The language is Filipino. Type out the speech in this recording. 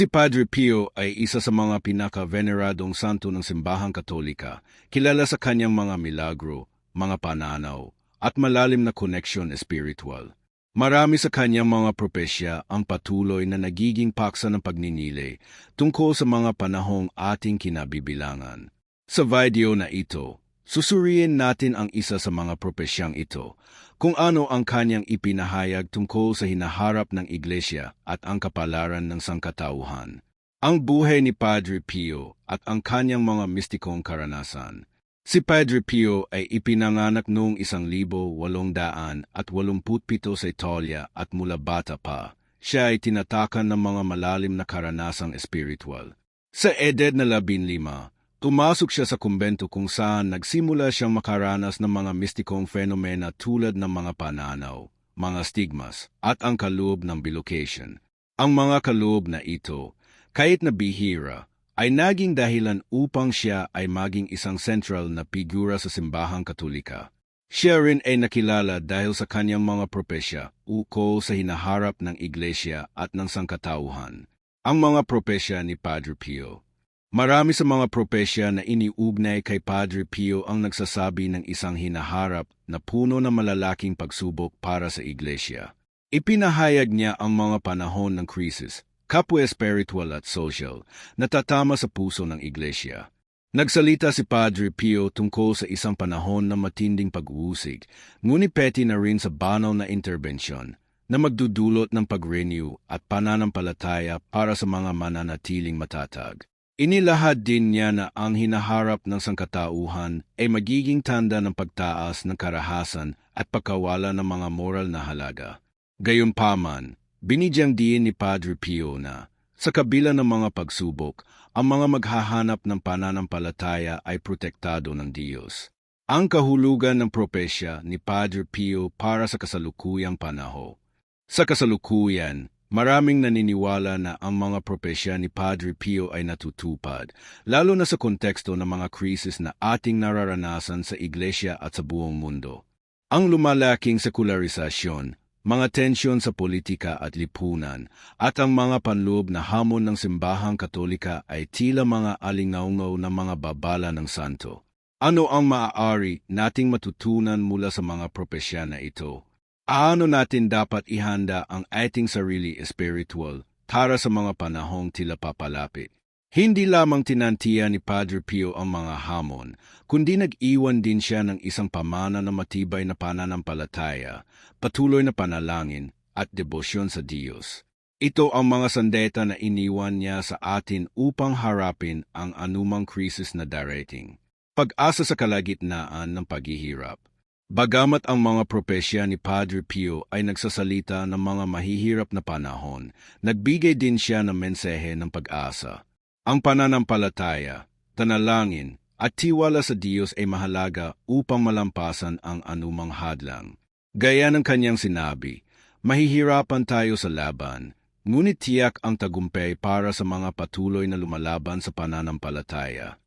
Si Padre Pio ay isa sa mga pinaka-veneradong santo ng simbahang katolika, kilala sa kanyang mga milagro, mga pananaw, at malalim na connection spiritual. Marami sa kanyang mga propesya ang patuloy na nagiging paksa ng pagninili tungkol sa mga panahong ating kinabibilangan. Sa video na ito, susuriin natin ang isa sa mga propesyang ito, kung ano ang kanyang ipinahayag tungkol sa hinaharap ng iglesia at ang kapalaran ng sangkatauhan. Ang buhay ni Padre Pio at ang kanyang mga mistikong karanasan. Si Padre Pio ay ipinanganak noong isang libo walong daan at walumputpito sa Italia at mula bata pa. Siya ay tinatakan ng mga malalim na karanasang espiritual. Sa edad na labinlima, tumasok siya sa kumbento kung saan nagsimula siyang makaranas ng mga mistikong fenomena tulad ng mga pananaw, mga stigmas, at ang kaloob ng bilocation. Ang mga kaloob na ito, kahit na bihira, ay naging dahilan upang siya ay maging isang central na figura sa simbahang katolika. Siya rin ay nakilala dahil sa kanyang mga propesya ukol sa hinaharap ng iglesia at ng sangkatauhan. Ang mga propesya ni Padre Pio Marami sa mga propesya na iniugnay kay Padre Pio ang nagsasabi ng isang hinaharap na puno ng malalaking pagsubok para sa iglesia. Ipinahayag niya ang mga panahon ng krisis kapwa spiritual at social, natatama sa puso ng iglesia. Nagsalita si Padre Pio tungkol sa isang panahon na matinding pag-uusig, ngunit peti na rin sa banaw na interbensyon na magdudulot ng pag-renew at pananampalataya para sa mga mananatiling matatag. Inilahad din niya na ang hinaharap ng sangkatauhan ay magiging tanda ng pagtaas ng karahasan at pagkawala ng mga moral na halaga. Gayunpaman, Binidyang diin ni Padre Pio na, sa kabila ng mga pagsubok, ang mga maghahanap ng pananampalataya ay protektado ng Diyos. Ang kahulugan ng propesya ni Padre Pio para sa kasalukuyang panaho. Sa kasalukuyan, maraming naniniwala na ang mga propesya ni Padre Pio ay natutupad, lalo na sa konteksto ng mga krisis na ating nararanasan sa iglesia at sa buong mundo. Ang lumalaking sekularisasyon, mga tensyon sa politika at lipunan, at ang mga panloob na hamon ng simbahang katolika ay tila mga alingaungaw na mga babala ng santo. Ano ang maaari nating matutunan mula sa mga propesya na ito? Aano natin dapat ihanda ang ating sarili spiritual para sa mga panahong tila papalapit? Hindi lamang tinantiya ni Padre Pio ang mga hamon, kundi nag-iwan din siya ng isang pamana na matibay na pananampalataya, patuloy na panalangin at debosyon sa Diyos. Ito ang mga sandeta na iniwan niya sa atin upang harapin ang anumang krisis na darating. Pag-asa sa kalagitnaan ng paghihirap. Bagamat ang mga propesya ni Padre Pio ay nagsasalita ng mga mahihirap na panahon, nagbigay din siya ng mensahe ng pag-asa ang pananampalataya, tanalangin, at tiwala sa Diyos ay mahalaga upang malampasan ang anumang hadlang. Gaya ng kanyang sinabi, mahihirapan tayo sa laban, ngunit tiyak ang tagumpay para sa mga patuloy na lumalaban sa pananampalataya.